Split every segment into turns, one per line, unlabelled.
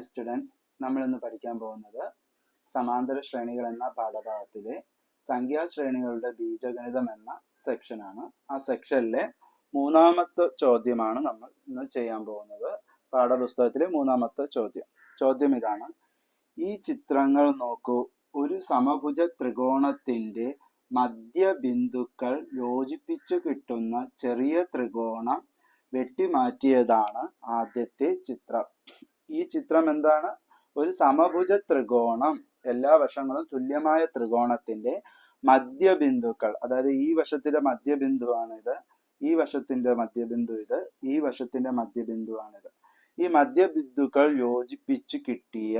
Hi students നമ്മൾ ഇന്ന് പഠിക്കാൻ പോകുന്നത് സമാന്തര ശ്രേണികൾ എന്ന പാഠഭാഗത്തിലെ സംഖ്യാ ശ്രേണികളുടെ ബീജഗണിതം എന്ന സെക്ഷനാണ് ആ സെക്ഷനിലെ മൂന്നാമത്തെ ചോദ്യമാണ് നമ്മൾ ഇന്ന് ചെയ്യാൻ പോകുന്നത്. പാഠപുസ്തകത്തിലെ മൂന്നാമത്തെ ചോദ്യം. ചോദ്യം ഇതാണ്. ഈ ചിത്രങ്ങൾ നോക്കൂ. ഒരു സമഭുജ ത്രികോണത്തിന്റെ മധ്യബിന്ദുക്കൾ യോജിപ്പിച്ചു കിട്ടുന്ന ചെറിയ ത്രികോണം വെട്ടിമാറ്റിയതാണ് ആദ്യത്തെ ചിത്രം. ഈ ചിത്രം എന്താണ്? ഒരു സമഭുജ ത്രികോണം. എല്ലാ വശങ്ങളും തുല്യമായ ത്രികോണത്തിന്റെ മധ്യബിന്ദുക്കൾ. അതായത് ഈ വശത്തിന്റെ മധ്യബിന്ദുവാണിത് ഈ വശത്തിന്റെ മധ്യബിന്ദു ഇത് ഈ വശത്തിന്റെ മധ്യബിന്ദുവാണിത്. ഈ മധ്യബിന്ദുക്കൾ യോജിപ്പിച്ച് കിട്ടിയ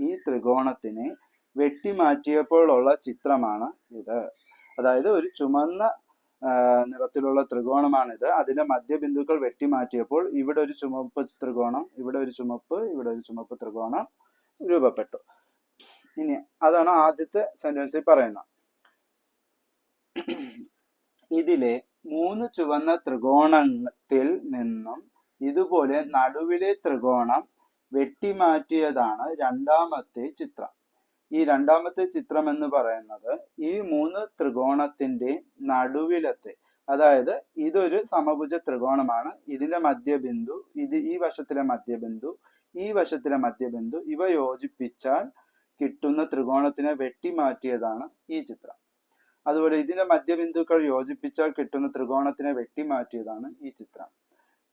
ഈ ത്രികോണത്തിനെ വെട്ടിമാറ്റിയപ്പോഴുള്ള ചിത്രമാണ് ഇത്. അതായത് ഒരു ചുമന്ന നിറത്തിലുള്ള ത്രികോണമാണിത്. അതിന്റെ മധ്യബിന്ദുക്കൾ വെട്ടിമാറ്റിയപ്പോൾ ഇവിടെ ഒരു ചുമപ്പ് ത്രികോണം ഇവിടെ ഒരു ചുമപ്പ് ഇവിടെ ഒരു ചുമപ്പ് ത്രികോണം രൂപപ്പെട്ടു. ഇനി അതാണ് ആദ്യത്തെ സെന്റൻസിൽ പറയുന്നത്. ഇതിലെ മൂന്ന് ചുവന്ന ത്രികോണത്തിൽ നിന്നും ഇതുപോലെ നടുവിലെ ത്രികോണം വെട്ടിമാറ്റിയതാണ് രണ്ടാമത്തെ ചിത്രം. ഈ രണ്ടാമത്തെ ചിത്രം എന്ന് പറയുന്നത് ഈ മൂന്ന് ത്രികോണത്തിന്റെ നടുവിലത്തെ അതായത് ഇതൊരു സമഭുജ ത്രികോണമാണ്. ഇതിന്റെ മധ്യബിന്ദു ഇത് ഈ വശത്തിലെ മധ്യബിന്ദു ഈ വശത്തിലെ മധ്യബിന്ദു ഇവ യോജിപ്പിച്ചാൽ കിട്ടുന്ന ത്രികോണത്തിനെ വെട്ടിമാറ്റിയതാണ് ഈ ചിത്രം. അതുപോലെ ഇതിന്റെ മധ്യബിന്ദുക്കൾ യോജിപ്പിച്ചാൽ കിട്ടുന്ന ത്രികോണത്തിനെ വെട്ടിമാറ്റിയതാണ് ഈ ചിത്രം.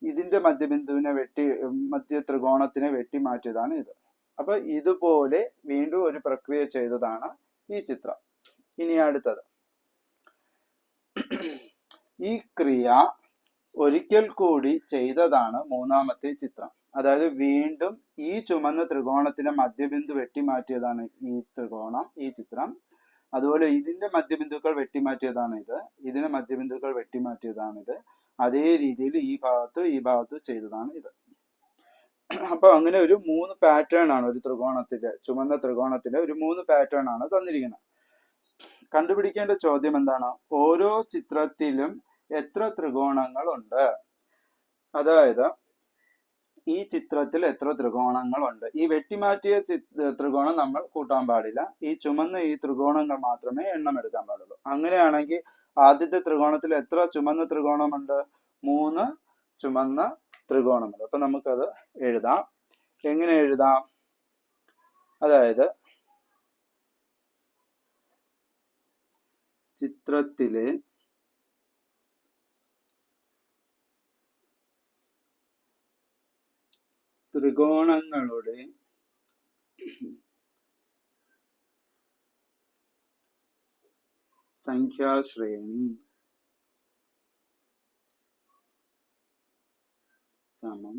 ഇതിന്റെ മധ്യബിന്ദുവിനെ വെട്ടി മധ്യ ത്രികോണത്തിനെ വെട്ടിമാറ്റിയതാണ് ഇത്. അപ്പൊ ഇതുപോലെ വീണ്ടും ഒരു പ്രക്രിയ ചെയ്തതാണ് ഈ ചിത്രം. ഇനി അടുത്തത്. ഈ ക്രിയ ഒരിക്കൽ കൂടി ചെയ്തതാണ് മൂന്നാമത്തെ ചിത്രം. അതായത് വീണ്ടും ഈ ചുമന്ന ത്രികോണത്തിന്റെ മധ്യബിന്ദു വെട്ടിമാറ്റിയതാണ് ഈ ത്രികോണം ഈ ചിത്രം. അതുപോലെ ഇതിന്റെ മധ്യബിന്ദുക്കൾ വെട്ടിമാറ്റിയതാണ് ഇത്. ഇതിന്റെ മധ്യബിന്ദുക്കൾ വെട്ടിമാറ്റിയതാണ് ഇത്. അതേ രീതിയിൽ ഈ ഭാഗത്ത് ഈ ഭാഗത്ത് ചെയ്തതാണ് ഇത്. അപ്പൊ അങ്ങനെ ഒരു മൂന്ന് പാറ്റേൺ ആണ് ഒരു ത്രികോണത്തിന്റെ ചുമന്ന ത്രികോണത്തിന്റെ ഒരു മൂന്ന് പാറ്റേൺ ആണ് തന്നിരിക്കുന്നത്. കണ്ടുപിടിക്കേണ്ട ചോദ്യം എന്താണ്? ഓരോ ചിത്രത്തിലും എത്ര ത്രികോണങ്ങൾ ഉണ്ട് അതായത് ഈ ചിത്രത്തിൽ എത്ര ത്രികോണങ്ങൾ ഉണ്ട് ഈ വെട്ടിമാറ്റിയ ത്രികോണം നമ്മൾ കൂട്ടാൻ പാടില്ല. ഈ ചുമന്ന ഈ ത്രികോണങ്ങൾ മാത്രമേ എണ്ണം എടുക്കാൻ പാടുള്ളൂ. അങ്ങനെയാണെങ്കിൽ ആദ്യത്തെ ത്രികോണത്തിൽ എത്ര ചുമന്ന ത്രികോണമുണ്ട്? മൂന്ന് ചുമന്ന ത്രികോണമുണ്ട് അപ്പൊ നമുക്കത് എഴുതാം. എങ്ങനെ എഴുതാം? അതായത് ചിത്രത്തിലെ ത്രികോണങ്ങളുടെ സംഖ്യാശ്രേണി സമം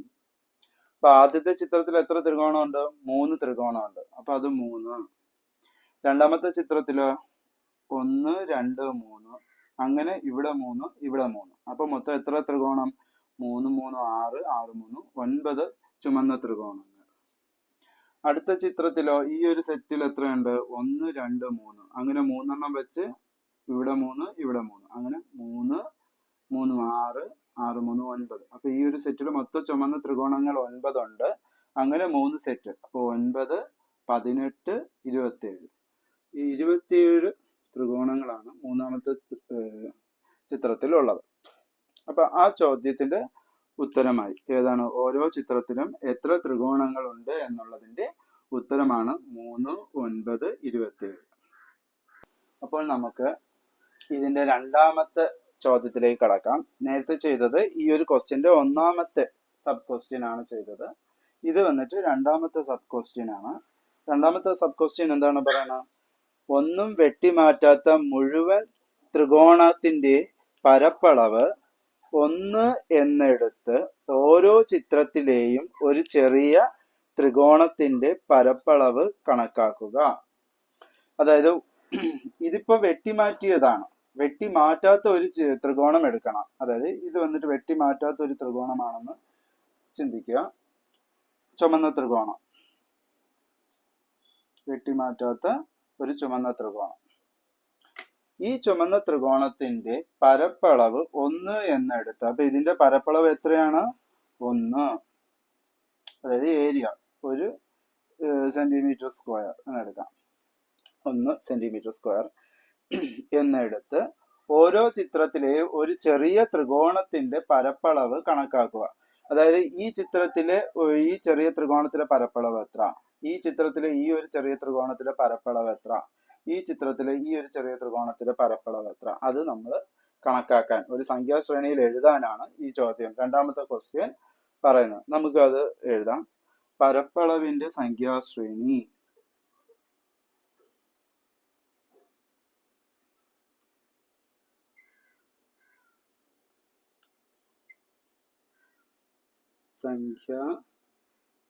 അപ്പൊ ആദ്യത്തെ ചിത്രത്തിൽ എത്ര ത്രികോണം ഉണ്ട് മൂന്ന് ത്രികോണം ഉണ്ട് അപ്പൊ അത് മൂന്ന്. രണ്ടാമത്തെ ചിത്രത്തിൽ ഒന്ന് രണ്ട് മൂന്ന്. അങ്ങനെ ഇവിടെ മൂന്ന് ഇവിടെ മൂന്ന്. അപ്പൊ മൊത്തം എത്ര ത്രികോണം? മൂന്ന് മൂന്ന് ആറ് ആറ് മൂന്ന് ഒൻപത് ചുമന്ന ത്രികോണങ്ങൾ. അടുത്ത ചിത്രത്തിലോ ഈ ഒരു സെറ്റിൽ എത്രയുണ്ട്? ഒന്ന് രണ്ട് മൂന്ന്. അങ്ങനെ മൂന്നെണ്ണം വെച്ച് ഇവിടെ മൂന്ന് ഇവിടെ മൂന്ന്. അങ്ങനെ മൂന്ന് മൂന്ന് ആറ് ആറ് മൂന്ന് ഒൻപത്. അപ്പൊ ഈ ഒരു സെറ്റിൽ മൊത്തം ചുമന്ന ത്രികോണങ്ങൾ ഒൻപതുണ്ട്. അങ്ങനെ മൂന്ന് സെറ്റ് അപ്പൊ ഒൻപത് പതിനെട്ട് ഇരുപത്തിയേഴ്. ഈ ഇരുപത്തിയേഴ് ത്രികോണങ്ങളാണ് മൂന്നാമത്തെ ചിത്രത്തിലുള്ളത്. അപ്പൊ ആ ചോദ്യത്തിന്റെ ഉത്തരമായി. ഏതാണ്? ഓരോ ചിത്രത്തിലും എത്ര ത്രികോണങ്ങൾ ഉണ്ട് എന്നുള്ളതിന്റെ ഉത്തരമാണ് മൂന്ന് ഒൻപത് ഇരുപത്തിയേഴ്. അപ്പോൾ നമുക്ക് ഇതിന്റെ രണ്ടാമത്തെ ചോദ്യത്തിലേക്ക് കടക്കാം. നേരത്തെ ചെയ്തത് ഈ ഒരു ക്വസ്റ്റ്യന്റെ ഒന്നാമത്തെ സബ് ക്വസ്റ്റ്യൻ ആണ് ചെയ്തത്. ഇത് വന്നിട്ട് രണ്ടാമത്തെ സബ് ക്വസ്റ്റ്യൻ ആണ്. രണ്ടാമത്തെ സബ് ക്വസ്റ്റ്യൻ എന്താണ് പറയുന്നത്? ഒന്നും വെട്ടിമാറ്റാത്ത മുഴുവൻ ത്രികോണത്തിന്റെ പരപ്പളവ് ഒന്ന് എന്നെടുത്ത് ഓരോ ചിത്രത്തിലെയും ഒരു ചെറിയ ത്രികോണത്തിന്റെ പരപ്പളവ് കണക്കാക്കുക. അതായത് ഇതിപ്പോ വെട്ടിമാറ്റിയതാണ്. വെട്ടി മാറ്റാത്ത ഒരു ത്രികോണം എടുക്കണം. അതായത് ഇത് വന്നിട്ട് വെട്ടി മാറ്റാത്ത ഒരു ത്രികോണമാണെന്ന് ചിന്തിക്കുക. ചുമന്ന ത്രികോണം. വെട്ടി മാറ്റാത്ത ഒരു ചുമന്ന ത്രികോണം. ഈ ചുമന്ന ത്രികോണത്തിന്റെ പരപ്പളവ് ഒന്ന് എന്നെടുത്ത് അപ്പൊ ഇതിന്റെ പരപ്പളവ് എത്രയാണ്? ഒന്ന്. അതായത് ഏരിയ. ഒരു സെന്റിമീറ്റർ സ്ക്വയർ എന്നെടുക്കാം. ഒന്ന് സെന്റിമീറ്റർ സ്ക്വയർ എന്നെടുത്ത് ഓരോ ചിത്രത്തിലെയും ഒരു ചെറിയ ത്രികോണത്തിന്റെ പരപ്പളവ് കണക്കാക്കുക. അതായത് ഈ ചിത്രത്തിലെ ഈ ചെറിയ ത്രികോണത്തിലെ പരപ്പളവ് എത്ര? ഈ ചിത്രത്തിലെ ഈ ഒരു ചെറിയ ത്രികോണത്തിലെ പരപ്പളവ് എത്ര? ഈ ചിത്രത്തിലെ ഈ ഒരു ചെറിയ ത്രികോണത്തിലെ പരപ്പളവ് എത്ര? അത് നമ്മൾ കണക്കാക്കാൻ ഒരു സംഖ്യാശ്രേണിയിൽ എഴുതാനാണ് ഈ ചോദ്യം. രണ്ടാമത്തെ ക്വസ്റ്റ്യൻ പറയുന്നത്. നമുക്ക് അത് എഴുതാം. പരപ്പളവിന്റെ സംഖ്യാശ്രേണി. സംഖ്യാ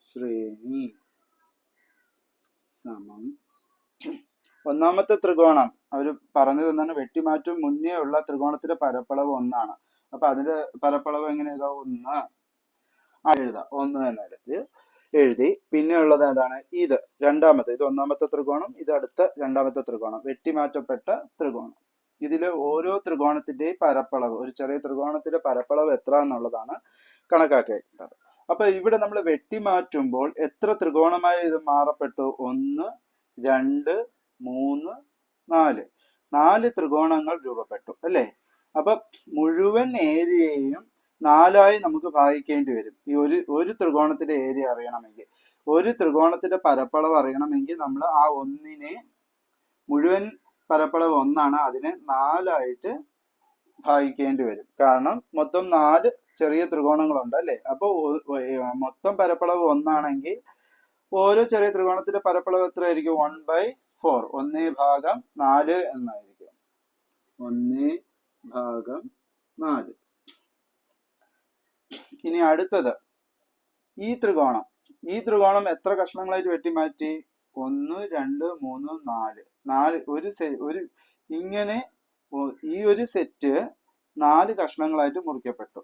ശ്രേണി സമം. ഒന്നാമത്തെ ത്രികോണം അവർ പറഞ്ഞത് എന്താണ്? വെട്ടിമാറ്റും മുന്നേ ഉള്ള ത്രികോണത്തിന്റെ പരപ്പളവ് ഒന്നാണ്. അപ്പൊ അതിന്റെ പരപ്പളവ് എങ്ങനെ എഴുതാം? ഒന്ന്. ആ എഴുതാം. ഒന്ന് എന്നെടുത്ത് എഴുതി. പിന്നെ ഉള്ളത് ഏതാണ്? ഇത് രണ്ടാമത്തെ ഇത് ഒന്നാമത്തെ ത്രികോണം ഇത് അടുത്ത രണ്ടാമത്തെ ത്രികോണം. വെട്ടിമാറ്റപ്പെട്ട ത്രികോണം. ഇതിലെ ഓരോ ത്രികോണത്തിന്റെയും പരപ്പളവ് ഒരു ചെറിയ ത്രികോണത്തിന്റെ പരപ്പളവ് എത്ര എന്നുള്ളതാണ് കണക്കാക്കേണ്ടത്. അപ്പൊ ഇവിടെ നമ്മൾ വെട്ടിമാറ്റുമ്പോൾ എത്ര ത്രികോണമായി ഇത് മാറപ്പെട്ടു? ഒന്ന് രണ്ട് മൂന്ന് നാല്. നാല് ത്രികോണങ്ങൾ രൂപപ്പെട്ടു അല്ലേ? അപ്പൊ മുഴുവൻ ഏരിയയും നാലായി നമുക്ക് ഭാഗിക്കേണ്ടി വരും. ഈ ഒരു ഒരു ത്രികോണത്തിന്റെ ഏരിയ അറിയണമെങ്കിൽ. ഒരു ത്രികോണത്തിന്റെ പരപ്പളവ് അറിയണമെങ്കിൽ നമ്മൾ ആ ഒന്നിനെ മുഴുവൻ പരപ്പളവ് ഒന്നാണ് അതിനെ നാലായിട്ട് ഭാഗിക്കേണ്ടി വരും. കാരണം മൊത്തം നാല് ചെറിയ ത്രികോണങ്ങളുണ്ട് അല്ലേ? അപ്പോൾ മൊത്തം പരപ്പളവ് ഒന്നാണെങ്കിൽ ഓരോ ചെറിയ ത്രികോണത്തിന്റെ പരപ്പളവ് എത്രയായിരിക്കും? വൺ ബൈ ഫോർ ഒന്നേ ഭാഗം നാല് എന്നായിരിക്കും. ഒന്നേ ഭാഗം നാല്. ഇനി അടുത്തത്. ഈ ത്രികോണം. ഈ ത്രികോണം എത്ര കഷ്ണങ്ങളായിട്ട് വെട്ടി മാറ്റി? ഒന്ന് രണ്ട് മൂന്ന് നാല്. നാല് ഒരു ഒരു ഇങ്ങനെ ഈ ഒരു സെറ്റ് നാല് കഷ്ണങ്ങളായിട്ട് മുറിക്കപ്പെട്ടു.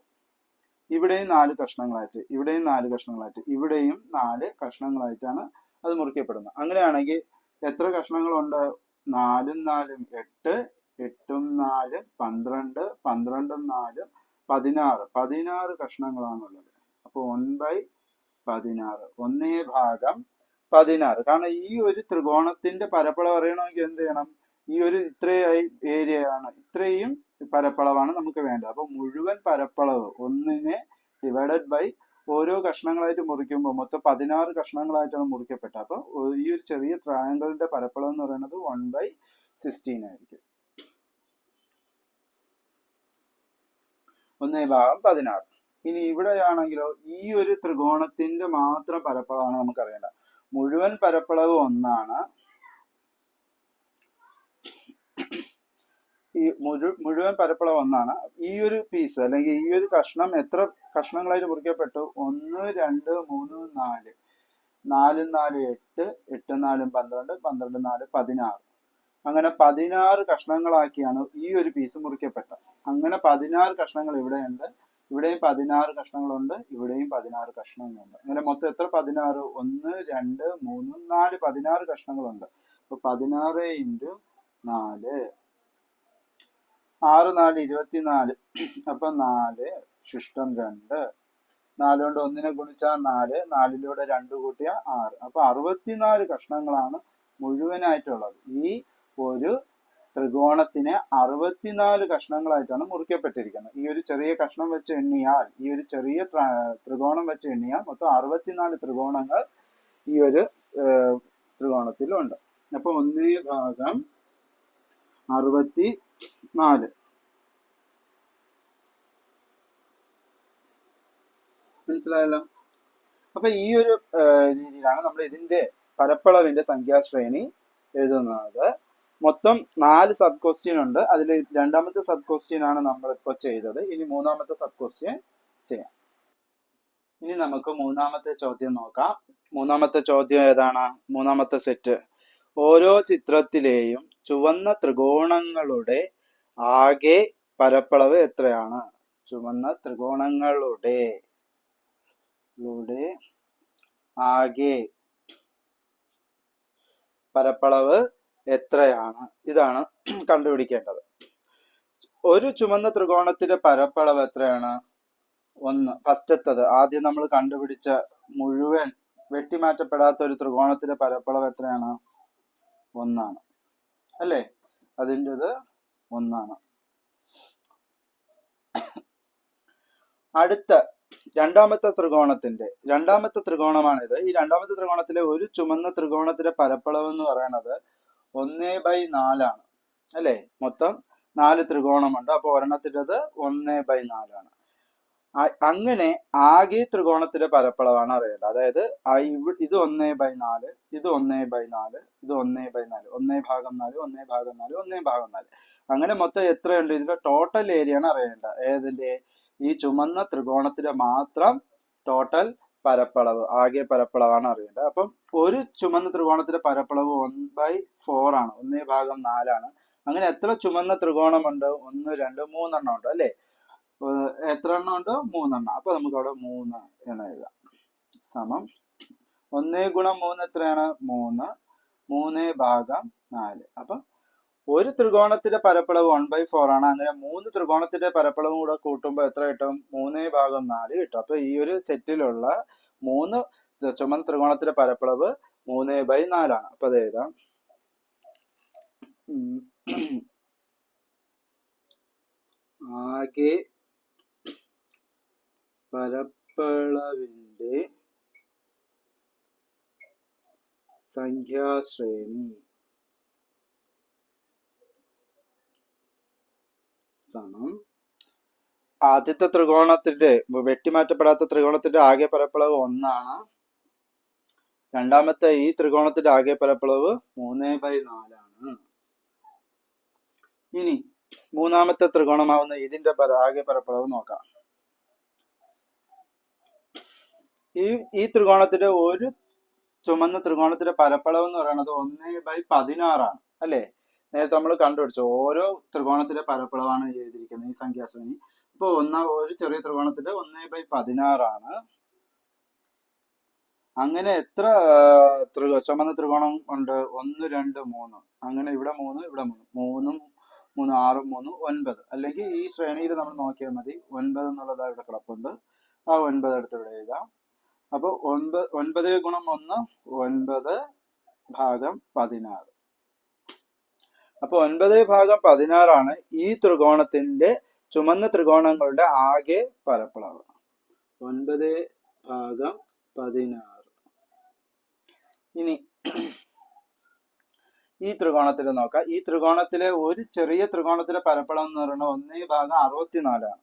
ഇവിടെയും നാല് കഷ്ണങ്ങളായിട്ട് ഇവിടെയും നാല് കഷ്ണങ്ങളായിട്ട് ഇവിടെയും നാല് കഷ്ണങ്ങളായിട്ടാണ് അത് മുറിക്കപ്പെടുന്നത്. അങ്ങനെയാണെങ്കിൽ എത്ര കഷ്ണങ്ങളുണ്ട്? നാലും നാലും എട്ട് എട്ടും നാലും പന്ത്രണ്ട് പന്ത്രണ്ടും നാലും പതിനാറ്. പതിനാറ് കഷ്ണങ്ങളാണുള്ളത്. അപ്പോൾ വൺ ബൈ പതിനാറ്. ഒന്നേ ഭാഗം പതിനാറ്. കാരണം ഈ ഒരു ത്രികോണത്തിന്റെ പരപ്പളവ് അറിയണമെങ്കിൽ എന്ത് ചെയ്യണം? ഈ ഒരു ഇത്രയായി ഏരിയയാണ്. ഇത്രയും പരപ്പളവാണ് നമുക്ക് വേണ്ടത്. അപ്പൊ മുഴുവൻ പരപ്പളവ് ഒന്നിനെ ഡിവൈഡഡ് ബൈ ഓരോ കഷ്ണങ്ങളായിട്ട് മുറിക്കുമ്പോൾ മൊത്തം പതിനാറ് കഷ്ണങ്ങളായിട്ടാണ് മുറിക്കപ്പെട്ടത്. അപ്പൊ ഈ ഒരു ചെറിയ ട്രയാങ്കിളിന്റെ പരപ്പളവ് എന്ന് പറയുന്നത് വൺ ബൈ സിക്സ്റ്റീൻ ആയിരിക്കും. ഒന്നേ ഭാഗം പതിനാറ്. ഇനി ഇവിടെയാണെങ്കിലോ ഈ ഒരു ത്രികോണത്തിന്റെ മാത്രം പരപ്പളവാണ് നമുക്ക് അറിയേണ്ടത് മുഴുവൻ പരപ്പളവ് ഒന്നാണ്. ഈ മുഴു മുഴുവൻ പരപ്പളവ് ഒന്നാണ്. ഈ ഒരു പീസ് അല്ലെങ്കിൽ ഈ ഒരു കഷ്ണം എത്ര കഷ്ണങ്ങളായിട്ട് മുറിക്കപ്പെട്ടു? ഒന്ന് രണ്ട് മൂന്ന് നാല്. നാലും നാല് എട്ട്. എട്ട് നാലും പന്ത്രണ്ട്. പന്ത്രണ്ട് നാല് പതിനാറ്. അങ്ങനെ പതിനാറ് കഷ്ണങ്ങളാക്കിയാണ് ഈ ഒരു പീസ് മുറിക്കപ്പെട്ടത്. അങ്ങനെ പതിനാറ് കഷ്ണങ്ങൾ ഇവിടെയുണ്ട്. ഇവിടെയും പതിനാറ് കഷ്ണങ്ങളുണ്ട്. ഇവിടെയും പതിനാറ് കഷ്ണങ്ങളുണ്ട്. അങ്ങനെ മൊത്തം എത്ര? പതിനാറ്. ഒന്ന് രണ്ട് മൂന്ന് നാല് പതിനാറ് കഷ്ണങ്ങളുണ്ട്. അപ്പൊ പതിനാറ് ഇന്റു നാല് ആറ് നാല് ഇരുപത്തിനാല്. അപ്പൊ നാല് ശിഷ്ടം രണ്ട്. നാലുകൊണ്ട് ഒന്നിനെ ഗുണിച്ചാൽ നാല്. നാലിലൂടെ രണ്ട് കൂട്ടിയ ആറ്. അപ്പൊ അറുപത്തിനാല് കഷ്ണങ്ങളാണ് മുഴുവനായിട്ടുള്ളത്. ഈ ഒരു ത്രികോണത്തിനെ അറുപത്തിനാല് കഷ്ണങ്ങളായിട്ടാണ് മുറിക്കപ്പെട്ടിരിക്കുന്നത്. ഈ ഒരു ചെറിയ കഷ്ണം വെച്ച് എണ്ണിയാൽ ഈ ഒരു ചെറിയ ത്രികോണം വെച്ച് എണ്ണിയാൽ മൊത്തം അറുപത്തിനാല് ത്രികോണങ്ങൾ ഈ ഒരു ത്രികോണത്തിലുണ്ട്. അപ്പൊ ഒന്നേ ഭാഗം അറുപത്തി നാല്. മനസ്സിലായല്ലോ? അപ്പൊ ഈ ഒരു രീതിയിലാണ് നമ്മൾ ഇതിന്റെ പരപ്പളവിന്റെ സംഖ്യാശ്രേണി എഴുതുന്നത്. മൊത്തം നാല് സബ് ക്വസ്റ്റ്യൻ ഉണ്ട്. അതിൽ രണ്ടാമത്തെ സബ് ക്വസ്റ്റ്യൻ ആണ് നമ്മൾ ഇപ്പോൾ ചെയ്തത്. ഇനി മൂന്നാമത്തെ സബ് ക്വസ്റ്റ്യൻ ചെയ്യാം. ഇനി നമുക്ക് മൂന്നാമത്തെ ചോദ്യം നോക്കാം. മൂന്നാമത്തെ ചോദ്യം ഏതാണ്? മൂന്നാമത്തെ സെറ്റ്. ഓരോ ചിത്രത്തിലെയും ചുവന്ന ത്രികോണങ്ങളുടെ ആകെ പരപ്പളവ് എത്രയാണ്? ചുവന്ന ത്രികോണങ്ങളുടെ ആകെ പരപ്പളവ് എത്രയാണ്? ഇതാണ് കണ്ടുപിടിക്കേണ്ടത്. ഒരു ചുമന്ന ത്രികോണത്തിന്റെ പരപ്പളവ് എത്രയാണ്? ഒന്ന്. ഫസ്റ്റത്തത്. ആദ്യം നമ്മൾ കണ്ടുപിടിച്ച മുഴുവൻ വെട്ടിമാറ്റപ്പെടാത്ത ഒരു ത്രികോണത്തിന്റെ പരപ്പളവ് എത്രയാണ്? ഒന്നാണ്. അല്ലേ? അതിന്റെത് ഒന്നാണ്. അടുത്ത രണ്ടാമത്തെ ത്രികോണത്തിന്റെ രണ്ടാമത്തെ ത്രികോണമാണിത്. ഈ രണ്ടാമത്തെ ത്രികോണത്തിലെ ഒരു ചുമന്ന ത്രികോണത്തിന്റെ പരപ്പളവ് എന്ന് പറയുന്നത് ഒന്നേ ബൈ നാലാണ്. അല്ലേ? മൊത്തം നാല് ത്രികോണമുണ്ട്. അപ്പോൾ ഒരെണ്ണത്തിന്റെത് ഒന്നേ ബൈ നാലാണ്. അങ്ങനെ ആകെ ത്രികോണത്തിന്റെ പരപ്പളവാണ് അറിയേണ്ടത്. അതായത് ഇത് ഒന്നേ ബൈ നാല് ഇത് ഒന്നേ ബൈ നാല് ഇത് ഒന്നേ ബൈ നാല് ഒന്നേ ഭാഗം നാല് ഒന്നേ ഭാഗം നാല് ഒന്നേ ഭാഗം നാല്. അങ്ങനെ മൊത്തം എത്രയുണ്ട്? ഇതിന്റെ ടോട്ടൽ ഏരിയ ആണ് അറിയേണ്ടത്. ഏതിന്റെ? ഈ ചുമന്ന ത്രികോണത്തിന്റെ മാത്രം ടോട്ടൽ പരപ്പളവ് ആകെ പരപ്പളവാണ് അറിയേണ്ടത്. അപ്പം ഒരു ചുമന്ന ത്രികോണത്തിന്റെ പരപ്പളവ് വൺ ബൈ ഫോർ ആണ്. ഒന്നേ ഭാഗം നാലാണ് അങ്ങനെ എത്ര ചുമന്ന ത്രികോണമുണ്ട്? ഒന്ന് രണ്ട് മൂന്നെണ്ണം ഉണ്ട് അല്ലേ? എത്ര എണ്ണം ഉണ്ടോ? മൂന്നെണ്ണം. അപ്പൊ നമുക്ക് അവിടെ മൂന്ന് എന്ന് എഴുതാം. സമം ഒന്നേ ഗുണം മൂന്ന് എത്രയാണ്? മൂന്ന്. മൂന്ന് ഭാഗം നാല്. അപ്പൊ ഒരു ത്രികോണത്തിന്റെ പരപ്പളവ് വൺ ബൈ ഫോർ ആണ്. അങ്ങനെ മൂന്ന് ത്രികോണത്തിന്റെ പരപ്പളവും കൂടെ കൂട്ടുമ്പോൾ എത്ര കിട്ടും? മൂന്ന് ഭാഗം നാല് കിട്ടും. അപ്പൊ ഈ ഒരു സെറ്റിലുള്ള മൂന്ന് ചുമന്ന ത്രികോണത്തിന്റെ പരപ്പളവ് മൂന്ന് ബൈ നാലാണ്. അപ്പൊ അത് എഴുതാം. ആകെ പരപ്പളവിന്റെ സംഖ്യാശ്രേണി. സമം. ആദ്യത്തെ ത്രികോണത്തിന്റെ വെട്ടിമാറ്റപ്പെടാത്ത ത്രികോണത്തിന്റെ ആകെ പരപ്പളവ് ഒന്നാണ്. രണ്ടാമത്തെ ഈ ത്രികോണത്തിന്റെ ആകെ പരപ്പളവ് മൂന്നേ ബൈ നാലാണ്. ഇനി മൂന്നാമത്തെ ത്രികോണമാവുന്ന ഇതിന്റെ ആകെ പരപ്പളവ് നോക്കാം. ഈ ഈ ത്രികോണത്തിന്റെ ഒരു ചുമന്ന ത്രികോണത്തിന്റെ പരപ്പളവ് എന്ന് പറയുന്നത് ഒന്നേ ബൈ പതിനാറാണ് അല്ലേ? നേരത്തെ നമ്മൾ കണ്ടുപിടിച്ചു. ഓരോ ത്രികോണത്തിന്റെ പരപ്പളവാണ് എഴുതിയിരിക്കുന്നത് ഈ സംഖ്യാശ്രേണി ഇപ്പൊ ഒന്നാ ഒരു ചെറിയ ത്രികോണത്തിന്റെ ഒന്നേ ബൈ പതിനാറാണ്. അങ്ങനെ എത്ര ചുമന്ന ത്രികോണം ഉണ്ട്? ഒന്ന് രണ്ട് മൂന്ന്. അങ്ങനെ ഇവിടെ മൂന്ന് ഇവിടെ മൂന്ന്. മൂന്നും മൂന്ന് ആറും മൂന്ന് ഒൻപത്. അല്ലെങ്കിൽ ഈ ശ്രേണിയിൽ നമ്മൾ നോക്കിയാൽ മതി. ഒൻപത് എന്നുള്ളത് ഇവിടെ കിടപ്പുണ്ട്. ആ ഒൻപത് എടുത്ത് ഇവിടെ എഴുതാം. അപ്പൊ ഒൻപത് ഒൻപത് ഗുണം ഒന്ന് ഒൻപത് ഭാഗം പതിനാറ്. അപ്പൊ ഒൻപത് ഭാഗം പതിനാറാണ് ഈ ത്രികോണത്തിന്റെ ചുമന്ന ത്രികോണങ്ങളുടെ ആകെ പരപ്പളവ്. ഒൻപത് ഭാഗം പതിനാറ്. ഇനി ഈ ത്രികോണത്തിൽ നോക്കാം. ഈ ത്രികോണത്തിലെ ഒരു ചെറിയ ത്രികോണത്തിലെ പരപ്പളം എന്ന് പറയുന്നത് ഒന്നേ ഭാഗം അറുപത്തിനാലാണ്.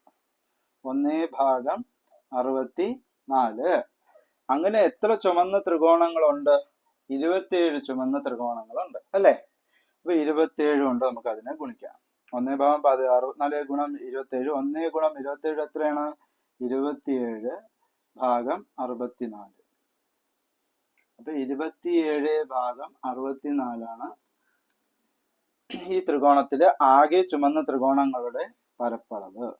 ഒന്നേ ഭാഗം അറുപത്തി നാല് അങ്ങനെ എത്ര ചുമന്ന ത്രികോണങ്ങളുണ്ട്? ഇരുപത്തിയേഴ് ചുമന്ന ത്രികോണങ്ങളുണ്ട് അല്ലേ? അപ്പൊ ഇരുപത്തിയേഴ് കൊണ്ട് നമുക്ക് അതിനെ ഗുണിക്കാം. ഒന്നേ ഭാഗം പതി അറുപത്തിനാല് ഗുണം ഇരുപത്തിയേഴ് ഒന്നേ ഗുണം ഇരുപത്തിയേഴ് എത്രയാണ്? ഇരുപത്തിയേഴ് ഭാഗം അറുപത്തിനാല്. അപ്പൊ ഇരുപത്തിയേഴ് ഭാഗം അറുപത്തിനാലാണ് ഈ ത്രികോണത്തിലെ ആകെ ചുമന്ന ത്രികോണങ്ങളുടെ പരപ്പളവ്.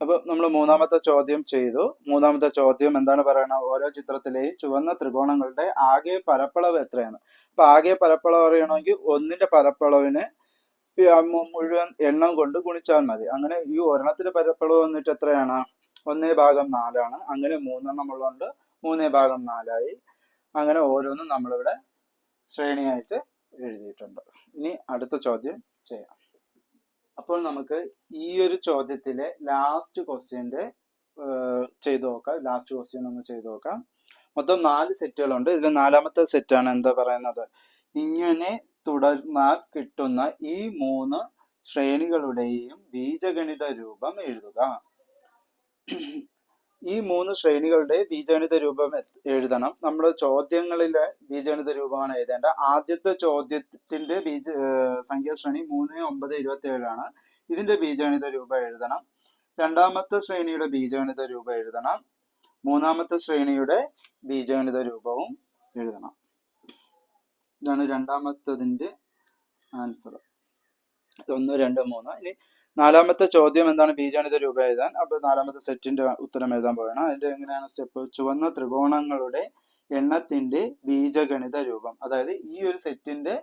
അപ്പൊ നമ്മൾ മൂന്നാമത്തെ ചോദ്യം ചെയ്തു. മൂന്നാമത്തെ ചോദ്യം എന്താണ് പറയുന്നത് ഓരോ ചിത്രത്തിലെയും ചുവന്ന ത്രികോണങ്ങളുടെ ആകെ പരപ്പളവ് എത്രയാണ്? അപ്പൊ ആകെ പരപ്പളവ് അറിയണമെങ്കിൽ ഒന്നിന്റെ പരപ്പളവിന് മുഴുവൻ എണ്ണം കൊണ്ട് ഗുണിച്ചാൽ മതി. അങ്ങനെ ഈ ഒരെണ്ണത്തിന്റെ പരപ്പളവ് വന്നിട്ട് എത്രയാണ്? ഒന്നേ ഭാഗം നാലാണ്. അങ്ങനെ മൂന്നെണ്ണം ഉള്ളതുകൊണ്ട് മൂന്നേ ഭാഗം നാലായി. അങ്ങനെ ഓരോന്നും നമ്മളിവിടെ ശ്രേണിയായിട്ട് എഴുതിയിട്ടുണ്ട്. ഇനി അടുത്ത ചോദ്യം ചെയ്യാം. അപ്പോൾ നമുക്ക് ഈ ഒരു ചോദ്യത്തിലെ ലാസ്റ്റ് ക്വസ്റ്റ്യന്റെ ചെയ്തു നോക്കാം. ലാസ്റ്റ് ക്വസ്റ്റ്യൻ ഒന്ന് ചെയ്തു നോക്കാം. മൊത്തം നാല് സെറ്റുകളുണ്ട് ഇതിൽ നാലാമത്തെ സെറ്റാണ് എന്താ പറയുന്നത്? ഇങ്ങനെ തുടർന്നാൽ കിട്ടുന്ന ഈ മൂന്ന് ശ്രേണികളുടെയും ബീജഗണിത രൂപം എഴുതുക. ഈ മൂന്ന് ശ്രേണികളുടെ ബീജഗണിത രൂപം എഴുതണം. നമ്മൾ ചോദ്യങ്ങളിലെ ബീജഗണിത രൂപമാണ് എഴുതേണ്ടത്. ആദ്യത്തെ ചോദ്യത്തിന്റെ ബീജ സംഖ്യാശ്രേണി മൂന്ന് ഒമ്പത് ഇരുപത്തി ഏഴാണ് ഇതിന്റെ ബീജഗണിത രൂപം എഴുതണം. രണ്ടാമത്തെ ശ്രേണിയുടെ ബീജഗണിത രൂപം എഴുതണം. മൂന്നാമത്തെ ശ്രേണിയുടെ ബീജഗണിത രൂപവും എഴുതണം. ഇതാണ് രണ്ടാമത്തതിന്റെ ആൻസർ ഒന്ന് രണ്ട് മൂന്ന്. ഇനി നാലാമത്തെ ചോദ്യം എന്താണ്? ബീജഗണിത രൂപം എഴുതാൻ. അപ്പൊ നാലാമത്തെ സെറ്റിന്റെ ഉത്തരം എഴുതാൻ പോകണം അതിന്റെ എങ്ങനെയാണ് സ്റ്റെപ്പ്? ചുവന്ന ത്രികോണങ്ങളുടെ എണ്ണത്തിന്റെ ബീജഗണിത രൂപം. അതായത് ഈ ഒരു സെറ്റിന്റെ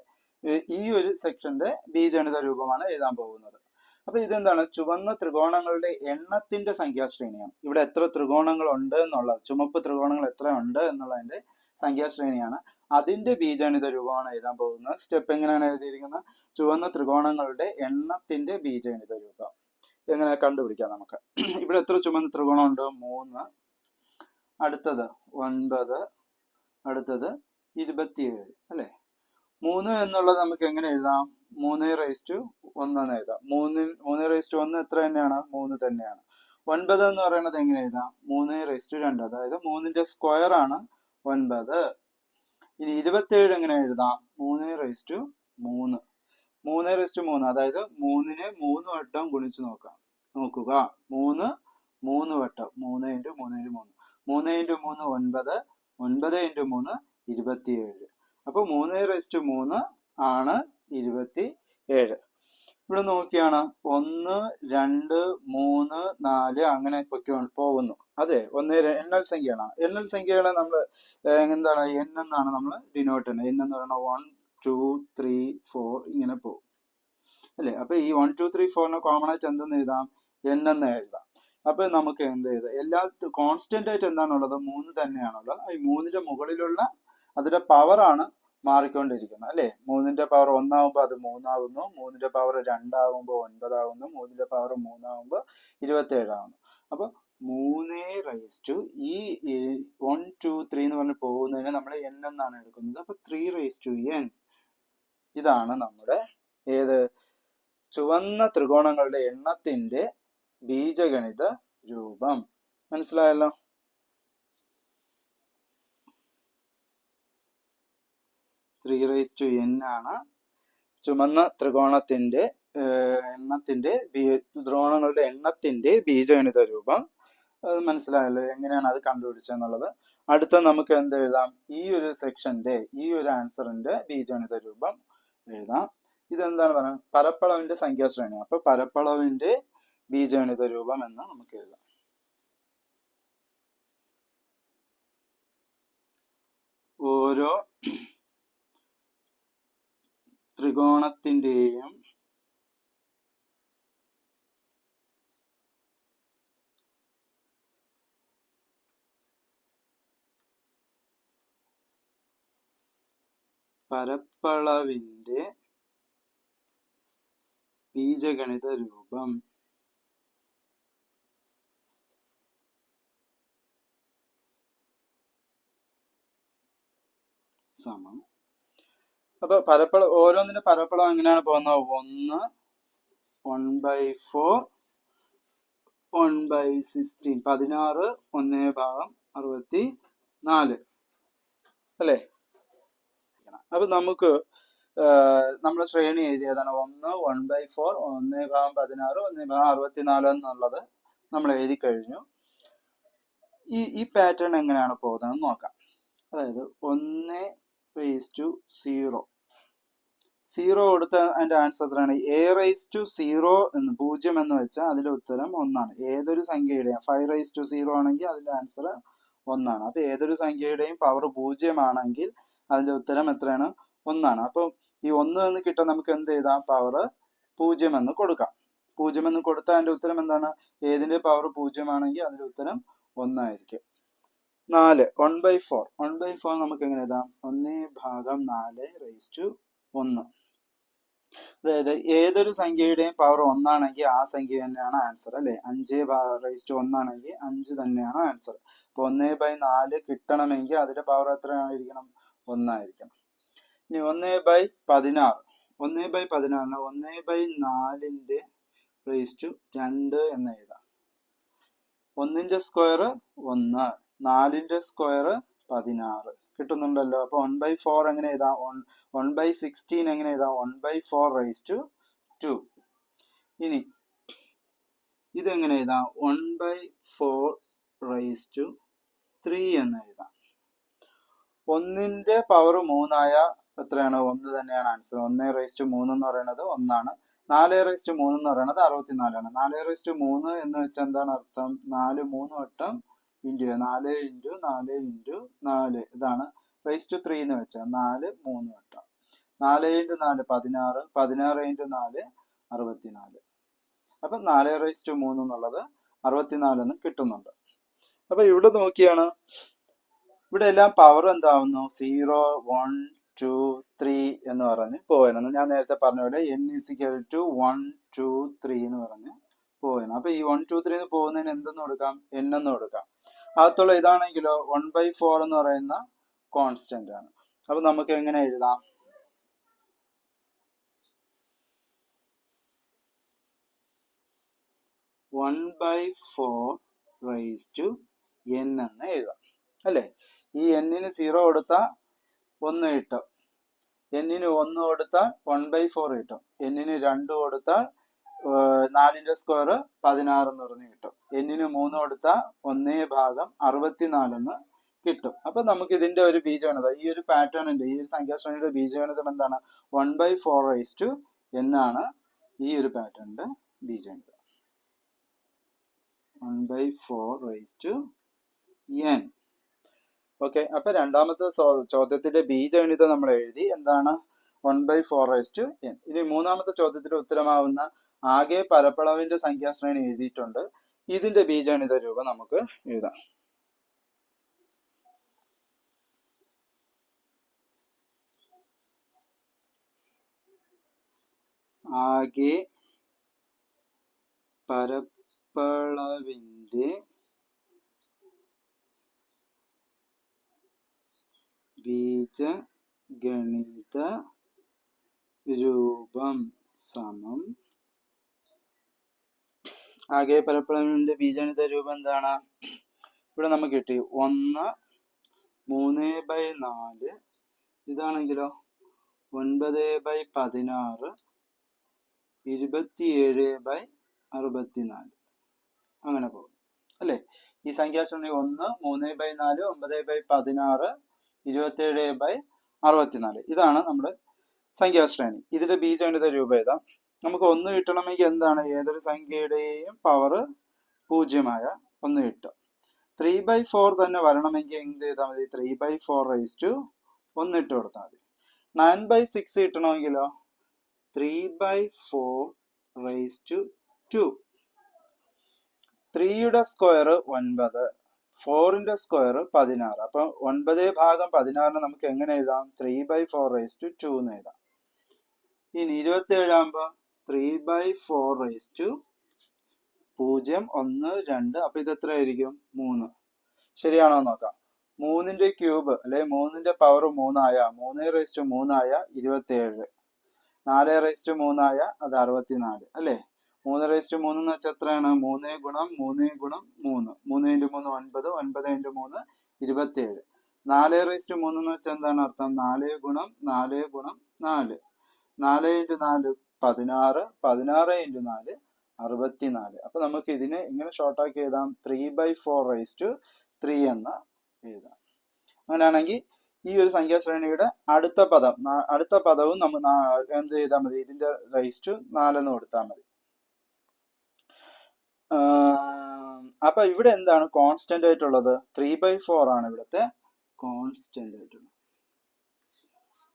ഈ ഒരു സെക്ഷന്റെ ബീജഗണിത രൂപമാണ് എഴുതാൻ പോകുന്നത്. അപ്പൊ ഇതെന്താണ്? ചുവന്ന ത്രികോണങ്ങളുടെ എണ്ണത്തിന്റെ സംഖ്യാശ്രേണിയാണ്. ഇവിടെ എത്ര ത്രികോണങ്ങൾ ഉണ്ട് എന്നുള്ളത് ചുമപ്പ് ത്രികോണങ്ങൾ എത്ര ഉണ്ട് എന്നുള്ളതിന്റെ സംഖ്യാശ്രേണിയാണ്. അതിന്റെ ബീജഗണിത രൂപമാണ് എഴുതാൻ പോകുന്നത്. സ്റ്റെപ്പ് എങ്ങനെയാണ് എഴുതിയിരിക്കുന്നത്? ചുവന്ന ത്രികോണങ്ങളുടെ എണ്ണത്തിന്റെ ബീജഗണിത രൂപം. എങ്ങനെ കണ്ടുപിടിക്കാം നമുക്ക്? ഇവിടെ എത്ര ചുമന്ന ത്രികോണം ഉണ്ട് മൂന്ന്. അടുത്തത് ഒൻപത്. അടുത്തത് ഇരുപത്തിയേഴ്. അല്ലെ? മൂന്ന് എന്നുള്ളത് നമുക്ക് എങ്ങനെ എഴുതാം? മൂന്ന് റേസ് ടു ഒന്നെന്ന് എഴുതാം. മൂന്നിൽ മൂന്ന് റേസ് ടു ഒന്ന് എത്ര തന്നെയാണ്? മൂന്ന് തന്നെയാണ്. ഒൻപത് എന്ന് പറയുന്നത് എങ്ങനെ എഴുതാം? മൂന്ന് റേസ് ടു രണ്ട്. അതായത് മൂന്നിന്റെ സ്ക്വയർ ആണ് ഒൻപത്. ഇനി ഇരുപത്തിയേഴ് എങ്ങനെ എഴുതാം? മൂന്ന് റേസ് ടു മൂന്ന്. മൂന്ന് റേസ് ടു മൂന്ന്. അതായത് മൂന്നിനെ മൂന്ന് വട്ടം ഗുണിച്ചു നോക്കാം. നോക്കുക. മൂന്ന് മൂന്ന് വട്ടം. മൂന്ന് ഇന്റു മൂന്ന് ഇന്റു മൂന്ന്. മൂന്ന് ഇന്റു മൂന്ന് ഒൻപത്. ഒൻപത് ഇന്റു മൂന്ന് ഇരുപത്തിയേഴ്. അപ്പോൾ മൂന്ന് റേസ് ടു മൂന്ന് ആണ് ഇരുപത്തി ഏഴ് ഇവിടെ നോക്കിയാണ്. ഒന്ന് രണ്ട് മൂന്ന് നാല് അങ്ങനെ പൊയ്ക്കോ പോകുന്നു. അതെ ഒന്ന് എണ്ണൽ സംഖ്യയാണ് എണ്ണൽ സംഖ്യകളെ നമ്മൾ എന്താണ് എൻ എന്നാണ് നമ്മൾ ഡിനോട്ട് ചെയ്യുന്നത്. എൻ എന്ന് പറയുന്നത് വൺ ടു ത്രീ ഫോർ ഇങ്ങനെ പോകും. അല്ലേ? അപ്പൊ ഈ വൺ ടു ത്രീ ഫോറിന് കോമൺ ആയിട്ട് എന്തെന്ന് എഴുതാം? എൻ എന്ന് എഴുതാം. അപ്പൊ നമുക്ക് എന്ത് ചെയ്ത് എല്ലാ കോൺസ്റ്റന്റ് ആയിട്ട് എന്താണുള്ളത്? മൂന്ന് തന്നെയാണുള്ളത്. ഈ മൂന്നിന്റെ മുകളിലുള്ള അതിന്റെ പവർ ആണ് മാറിക്കൊണ്ടിരിക്കുന്നത്. അല്ലെ? മൂന്നിന്റെ പവർ ഒന്നാകുമ്പോൾ അത് മൂന്നാകുന്നു മൂന്നിന്റെ പവർ രണ്ടാകുമ്പോൾ ഒൻപതാകുന്നു മൂന്നിന്റെ പവർ മൂന്നാകുമ്പോൾ ഇരുപത്തി ഏഴാകുന്നു അപ്പൊ മൂന്ന് റൈസ് ടു ഈ വൺ ടു ത്രീ എന്ന് പറഞ്ഞ് പോകുന്നതിന് നമ്മൾ എൻ എന്നാണ് എടുക്കുന്നത്. അപ്പൊ ത്രീ റൈസ് ടു എൻ ഇതാണ് നമ്മുടെ ഏത്? ചുവന്ന ത്രികോണങ്ങളുടെ എണ്ണത്തിന്റെ ബീജഗണിത രൂപം. മനസ്സിലായല്ലോ? ത്രീ റൈസ് ടു എൻ ആണ് ചുമന്ന ത്രികോണത്തിന്റെ എണ്ണത്തിന്റെ ത്രികോണങ്ങളുടെ എണ്ണത്തിന്റെ ബീജഗണിത രൂപം. അത് മനസ്സിലായല്ലോ എങ്ങനെയാണ് അത് കണ്ടുപിടിച്ചെന്നുള്ളത് അടുത്ത നമുക്ക് എന്ത് എഴുതാം? ഈ ഒരു സെക്ഷന്റെ ഈ ഒരു ആൻസറിന്റെ ബീജഗണിത രൂപം എഴുതാം. ഇതെന്താണ് പറയുന്നത്? പരപ്പളവിന്റെ സംഖ്യാശ്രേണി. അപ്പൊ പരപ്പളവിന്റെ ബീജഗണിത രൂപം എന്ന് നമുക്ക് എഴുതാം. ഓരോ ത്രികോണത്തിന്റെയും പരപ്പളവിന്റെ ബീജഗണിത രൂപം. സമം. അപ്പൊ പരപ്പള ഓരോന്നിന്റെ പരപ്പളം എങ്ങനെയാണ് പോകുന്നത്? ഒന്ന് one by four one by sixteen പതിനാറ് ഒന്നേ ഭാഗം അറുപത്തി നാല് അല്ലേ? അപ്പൊ നമുക്ക് നമ്മൾ ശ്രേണി എഴുതിയതാണ് ഒന്ന് വൺ ബൈ ഫോർ ഒന്ന് ഭാഗം പതിനാറ് ഒന്ന് ഭാഗം അറുപത്തിനാല് എന്നുള്ളത് നമ്മൾ എഴുതി കഴിഞ്ഞു. ഈ ഈ പാറ്റേൺ എങ്ങനെയാണ് പോകുന്നത് നോക്കാം. അതായത് ഒന്ന് റേസ് ടു സീറോ സീറോ കൊടുത്ത അതിന്റെ ആൻസർ എത്രയാണ്? എ റേസ് ടു സീറോ എന്ന് പൂജ്യം എന്ന് വെച്ചാൽ അതിന്റെ ഉത്തരം ഒന്നാണ്. ഏതൊരു സംഖ്യയുടെയും ഫൈവ് റേസ് ടു സീറോ ആണെങ്കിൽ അതിന്റെ ആൻസർ ഒന്നാണ്. അപ്പൊ ഏതൊരു സംഖ്യയുടെയും പവർ പൂജ്യമാണെങ്കിൽ അതിന്റെ ഉത്തരം എത്രയാണ്? ഒന്നാണ്. അപ്പോൾ ഈ ഒന്ന് എന്ന് കിട്ടാൻ നമുക്ക് എന്ത് ചെയ്താൽ പവർ പൂജ്യം എന്ന് കൊടുക്കാം. പൂജ്യം എന്ന് കൊടുത്താൽ അതിന്റെ ഉത്തരം എന്താണ്? ഏതിന്റെ പവർ പൂജ്യമാണെങ്കിൽ അതിന്റെ ഉത്തരം ഒന്നായിരിക്കും. നാല് one by four one by four നമുക്ക് എങ്ങനെ എഴുതാം? ഒന്ന് ഭാഗം നാല് റേസ് ടു ഒന്ന്. അതായത് ഏതൊരു സംഖ്യയുടെയും പവർ ഒന്നാണെങ്കിൽ ആ സംഖ്യ തന്നെയാണ് ആൻസർ അല്ലെ? അഞ്ച് ടു ഒന്നാണെങ്കിൽ അഞ്ച് തന്നെയാണ് ആൻസർ അപ്പൊ ഒന്ന് ബൈ നാല് കിട്ടണമെങ്കിൽ അതിന്റെ പവർ എത്ര ആയിരിക്കണം ഒന്നായിരിക്കണം. ഇനി ഒന്ന് ബൈ പതിനാറ്. ഒന്ന് ബൈ പതിനാറിന് ഒന്ന് ബൈ നാലിന്റെ റേസ് ടു രണ്ട് എന്ന് എഴുതാം. ഒന്നിന്റെ സ്ക്വയർ ഒന്ന് നാലിന്റെ സ്ക്വയർ പതിനാറ്. കിട്ടുന്നുണ്ടല്ലോ. അപ്പൊ വൺ ബൈ ഫോർ എങ്ങനെ എഴുതാം? വൺ ബൈ സിക്സ്റ്റീൻ എങ്ങനെ എഴുതാം? One by four raise to two ഇനി ഇതെങ്ങനെ എഴുതാം? One by four raise to three എന്ന് എഴുതാം. ഒന്നിന്റെ പവർ മൂന്നായ എത്രയാണ്? ഒന്ന് തന്നെയാണ് ആൻസർ ഒന്ന് റൈസ് ടു മൂന്ന് എന്ന് പറയുന്നത് ഒന്നാണ്. നാല് റേസ്റ്റ് മൂന്ന് എന്ന് പറയുന്നത് അറുപത്തിനാലാണ്. നാല് റേസ്റ്റ് മൂന്ന് എന്ന് വെച്ചാൽ എന്താണ് അർത്ഥം? നാല് മൂന്ന് വട്ടം ഇന്റു നാല് ഇന്റു നാല് ഇന്റു നാല്. ഇതാണ് റേസ്റ്റ് ത്രീ എന്ന് വെച്ചാൽ നാല് മൂന്ന് വട്ടം. നാല് ഇന്റു നാല് പതിനാറ്. പതിനാറ് ഇന്റു നാല് അറുപത്തിനാല്. അപ്പം നാല് റേസ്റ്റ് മൂന്ന് എന്നുള്ളത് അറുപത്തിനാലെന്ന് കിട്ടുന്നുണ്ട്. അപ്പൊ ഇവിടെ നോക്കിയാണ് ഇവിടെ എല്ലാം പവർ എന്താവുന്നു? സീറോ വൺ ടു ത്രീ എന്ന് പറഞ്ഞ് പോയിരുന്നു ഞാൻ നേരത്തെ പറഞ്ഞ പോലെ n is equal to one two three എന്ന് പറഞ്ഞ് പോവുകയാണ് അപ്പൊ ഈ വൺ ടു ത്രീ എന്ന് പോകുന്നതിന് എന്തെന്ന് കൊടുക്കാം? എൻ എന്ന് കൊടുക്കാം. അകത്തുള്ള ഇതാണെങ്കിലോ വൺ ബൈ ഫോർ എന്ന് പറയുന്ന കോൺസ്റ്റന്റ് ആണ്. അപ്പൊ നമുക്ക് എങ്ങനെ എഴുതാം? One by four raise to n എന്ന് എഴുതാം. അല്ലേ? ഈ എന്നിന് സീറോ കൊടുത്താൽ ഒന്ന് കിട്ടും. എന്നിന് ഒന്ന് കൊടുത്താൽ വൺ ബൈ ഫോർ കിട്ടും. എന്നിന് രണ്ട് കൊടുത്താൽ നാലിന്റെ സ്ക്വയർ പതിനാറ് എന്ന് പറഞ്ഞ് കിട്ടും. എന്നിന് മൂന്ന് കൊടുത്താൽ ഒന്നേ ഭാഗം അറുപത്തിനാലെന്ന് കിട്ടും. അപ്പൊ നമുക്ക് ഇതിന്റെ ഒരു ബീജഗണിതം ഈ ഒരു പാറ്റേണിന്റെ ഈ ഒരു സംഖ്യാശ്രേണിയുടെ ബീജഗണിതം എന്താണ്? One by four raise to എന്നാണ് ഈ ഒരു പാറ്റേണിന്റെ ബീജഗണിതം. One by four raise to n okay അപ്പൊ രണ്ടാമത്തെ ചോദ്യത്തിന്റെ ബീജഗണിതം നമ്മൾ എഴുതി. എന്താണ്? One by four to n ഇനി മൂന്നാമത്തെ ചോദ്യത്തിന്റെ ഉത്തരമാവുന്ന ആകെ പരപ്പളവിന്റെ സംഖ്യാശ്രേണി എഴുതിയിട്ടുണ്ട്. ഇതിന്റെ ബീജഗണിത രൂപം നമുക്ക് എഴുതാം. ആകെ പരപ്പളവിന്റെ ബീജഗണിത രൂപം സമം. ആകെ പലപ്പോഴും ബീജഗണിത രൂപം എന്താണ്? ഇവിടെ നമുക്ക് കിട്ടി. ഒന്ന് മൂന്ന് ബൈ നാല്. ഇതാണെങ്കിലോ? ഒൻപത് ബൈ പതിനാറ്. ഇരുപത്തിയേഴ് ബൈ അറുപത്തിനാല്. അങ്ങനെ പോകും. അല്ലേ? ഈ സംഖ്യാശ്രേണി ഒന്ന് മൂന്ന് ബൈ നാല് ഒമ്പത് ബൈ പതിനാറ്. ഇരുപത്തിയേഴ് ബൈ അറുപത്തിനാല്. ഇതാണ് നമ്മുടെ സംഖ്യാശ്രേണി ഇതിന്റെ ബീജഗണിത രൂപ ഏതാ? നമുക്ക് ഒന്ന് കിട്ടണമെങ്കിൽ എന്താണ്? ഏതൊരു സംഖ്യയുടെയും പവർ പൂജ്യമായ ഒന്ന് കിട്ടും ത്രീ ബൈ ഫോർ തന്നെ വരണമെങ്കിൽ എന്ത് ചെയ്താൽ മതി? Three by four raise to ഒന്ന് ഇട്ട് കൊടുത്താൽ മതി. Nine by six കിട്ടണമെങ്കിലോ? Three by four raise to two ത്രീയുടെ സ്ക്വയർ ഒൻപത്. ഫോറിന്റെ സ്ക്വയർ പതിനാറ്. അപ്പൊ ഒൻപത് ഭാഗം പതിനാറിന് നമുക്ക് എങ്ങനെ എഴുതാം? Three by four raise to two എന്ന് എഴുതാം. ഇനി ഇരുപത്തി ഏഴാകുമ്പോ three by four raise to പൂജ്യം ഒന്ന് രണ്ട്. അപ്പൊ ഇത് എത്ര ആയിരിക്കും മൂന്ന്. ശരിയാണോ നോക്കാം. മൂന്നിന്റെ ക്യൂബ് അല്ലെ മൂന്നിന്റെ പവർ മൂന്നായ മൂന്ന് റൈസ് ടു മൂന്നായ ഇരുപത്തി ഏഴ്. നാല് റൈസ് ടു മൂന്നായ അത് അറുപത്തിനാല് അല്ലേ? മൂന്ന് റേസ്റ്റ് മൂന്ന് എന്ന് വെച്ചാൽ എത്രയാണ്? മൂന്ന് ഗുണം മൂന്ന് ഗുണം മൂന്ന്. മൂന്ന് ഇന്റു മൂന്ന് ഒൻപത് ഒൻപത് ഇന്റു മൂന്ന് ഇരുപത്തിയേഴ്. നാല് റേസ്റ്റ് മൂന്ന് എന്ന് വെച്ചാൽ എന്താണ് അർത്ഥം? നാല് ഗുണം നാല് ഗുണം നാല്. നാല് ഇന്റു നാല് പതിനാറ് പതിനാറ് ഇന്റു നാല് അറുപത്തിനാല്. അപ്പൊ നമുക്ക് ഇതിനെ ഇങ്ങനെ ഷോർട്ടാക്കി എഴുതാം. Three by four raise to three എന്ന് എഴുതാം. അങ്ങനെയാണെങ്കിൽ ഈ ഒരു സംഖ്യാശ്രേണിയുടെ അടുത്ത പദം അടുത്ത പദവും നമ്മൾ എന്ത് ചെയ്താൽ മതി? ഇതിന്റെ റൈസ് ടു നാലെന്ന് കൊടുത്താൽ മതി. അപ്പൊ ഇവിടെ എന്താണ്? കോൺസ്റ്റന്റ് ആയിട്ടുള്ളത്. ത്രീ ബൈ ഫോർ ആണ് ഇവിടുത്തെ കോൺസ്റ്റന്റ് ആയിട്ടുള്ളത്.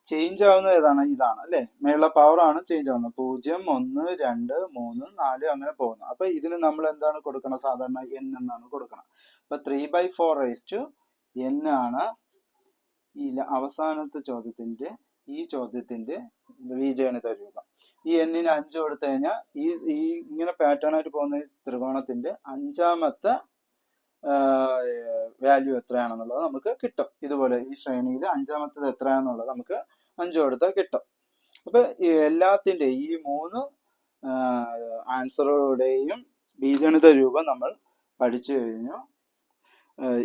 ചേഞ്ച് ആവുന്നത് ഏതാണ്? ഇതാണ് അല്ലെ? മേലുള്ള പവർ ആണ് ചേഞ്ച് ആവുന്നത്. പൂജ്യം ഒന്ന് രണ്ട് മൂന്ന് നാല് അങ്ങനെ പോകുന്നു. അപ്പൊ ഇതിന് നമ്മൾ എന്താണ് കൊടുക്കണം? സാധാരണ എൻ എന്നാണ് കൊടുക്കണം. അപ്പൊ three by four raise to n ആണ് ഈ അവസാനത്തെ ചോദ്യത്തിന്റെ ഈ ചോദ്യത്തിന്റെ ബീജഗണിത രൂപം ഈ എന്നിന് അഞ്ച് കൊടുത്തു കഴിഞ്ഞാൽ ഈ ഈ ഇങ്ങനെ പാറ്റേൺ ആയിട്ട് പോകുന്ന ഈ ത്രികോണത്തിന്റെ അഞ്ചാമത്തെ വാല്യൂ എത്രയാണെന്നുള്ളത് നമുക്ക് കിട്ടും. ഇതുപോലെ ഈ ശ്രേണിയിൽ അഞ്ചാമത്തത് എത്രയാണെന്നുള്ളത് നമുക്ക് അഞ്ച് കൊടുത്താൽ കിട്ടും. അപ്പൊ എല്ലാത്തിന്റെ ഈ മൂന്ന് ആൻസറുകളുടെയും ബീജഗണിത രൂപം നമ്മൾ പഠിച്ചു കഴിഞ്ഞു.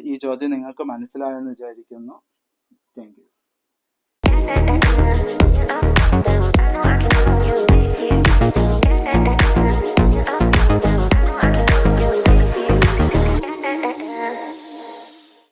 ഈ ചോദ്യം നിങ്ങൾക്ക് മനസ്സിലായെന്ന് വിചാരിക്കുന്നു. Thank you I know I can